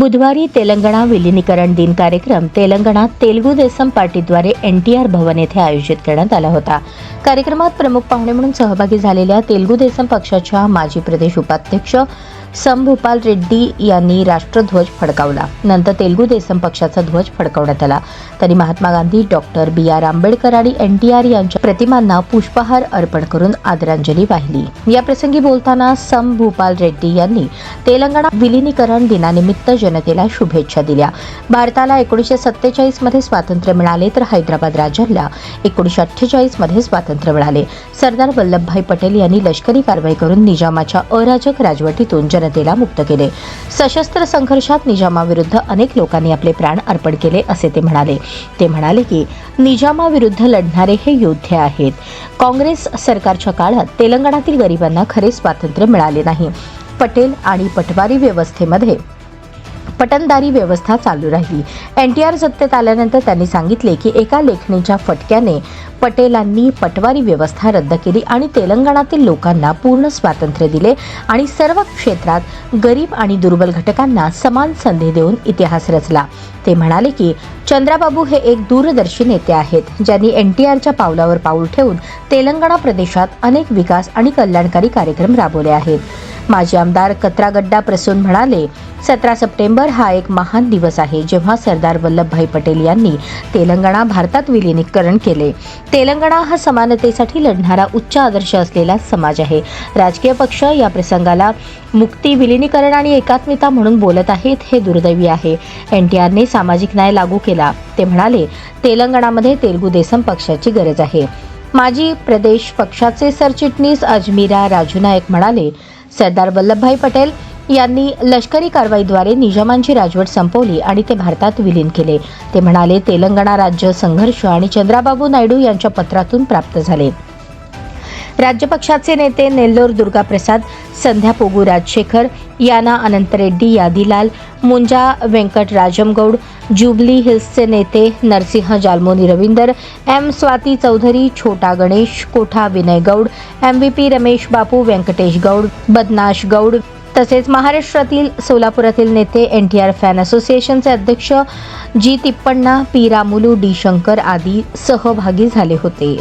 बुधवारी तेलंगणा विलिनीकरण दिन कार्यक्रम तेलंगणा तेलगू देसम पार्टीद्वारे एन टी आर भवन येथे आयोजित करण्यात आला होता. कार्यक्रमात प्रमुख पाहुणे म्हणून सहभागी झालेल्या तेलगू देसम पक्षाच्या माजी प्रदेश उपाध्यक्ष संभूपाल रेड्डी यांनी राष्ट्रध्वज फडकावला. नंतर तेलगू देसम पक्षाचा ध्वज फडकावण्यात आला. त्यांनी Mahatma Gandhi doctor B R Ambedkar आणि एन टी आर यांच्या प्रतिमांना पुष्पहार अर्पण करून आदरांजली वाहिली. या प्रसंगी बोलताना सम भूपाल रेड्डी यांनी तेलंगणा विलिनीकरण दिनानिमित्त जनतेला शुभेच्छा दिल्या. भारताला एकोणीसशे सत्तेचाळीसमध्ये स्वातंत्र्य मिळाले तर हैदराबाद राज्याला एकोणीसशे अठ्ठेचाळीसमध्ये स्वातंत्र्य मिळाले. सरदार वल्लभभाई पटेल यांनी लष्करी कारवाई करून निजामाच्या अराजक राजवटीतून जनतेला मुक्त केले. सशस्त्र संघर्षात निजामाविरुद्ध अनेक लोकांनी आपले प्राण अर्पण केले असे ते म्हणाले. ते म्हणाले की निजामाविरुद्ध लढणारे हे योद्धे आहेत. काँग्रेस सरकारच्या काळात तेलंगणातील गरिबांना खरे स्वातंत्र्य मिळाले नाही. पटेल आणि पटवारी व्यवस्थेमध्ये पटनदारी व्यवस्था चालू राहिली. एन टी आर सत्तेत आल्यानंतर त्यांनी सांगितले की एका लेखणीच्या फटक्याने पटेलांनी पटवारी व्यवस्था रद्द केली आणि तेलंगणातील लोकांना पूर्ण स्वातंत्र्य दिले आणि सर्व क्षेत्रात गरीब आणि दुर्बल घटकांना समान संधी देऊन इतिहास रचला. ते म्हणाले की चंद्राबाबू हे एक दूरदर्शी नेते आहेत ज्यांनी एन टी आरच्या पावलावर पाऊल ठेवून तेलंगणा प्रदेशात अनेक विकास आणि कल्याणकारी कार्यक्रम राबवले आहेत. माजी आमदार कत्रागड्डा प्रसून म्हणाले सतरा सप्टेंबर हा एक महान दिवस आहे जेव्हा सरदार वल्लभभाई पटेल यांनी तेलंगणा भारतात विलिनीकरण केले. तेलंगणा हा समानतेसाठी लढणारा उच्च आदर्श असलेला समाज आहे. राजकीय पक्ष या प्रसंगाला मुक्ती विलिनीकरण आणि एकात्मिता म्हणून बोलत आहेत हे दुर्दैवी आहे. एन टी आरने सामाजिक न्याय लागू केला. ते म्हणाले तेलंगणामध्ये तेलगू देसम पक्षाची गरज आहे. माजी प्रदेश पक्षाचे सरचिटणीस अजमीरा राजू नायक म्हणाले सरदार वल्लभभाई पटेल यांनी लष्करी कारवाईद्वारे निजामांची राजवट संपवली आणि ते भारतात विलीन केले. ते म्हणाले तेलंगणा राज्य संघर्ष आणि चंद्राबाबू नायडू यांच्या पत्रातून प्राप्त झाले. राज्यपक्षाचे नेते नेल्लोर दुर्गा प्रसाद संध्या पोगू राजशेखर याना अनंत रेड्डी यादीलाल मुंजा व्यंकट राजमगौड जुबली हिल्सचे नेते Narasimha Jalamoni Ravinder M Swati Chaudhary Chhota Ganesh Kotha Vinay Goud M V P Ramesh Bapu Venkatesh Goud Badnash Goud तसेच महाराष्ट्रातील सोलापुरातील नेते एन टी आर फॅन असोसिएशनचे अध्यक्ष G Tippanna P Ramulu D Shankar आदी सहभागी झाले होते.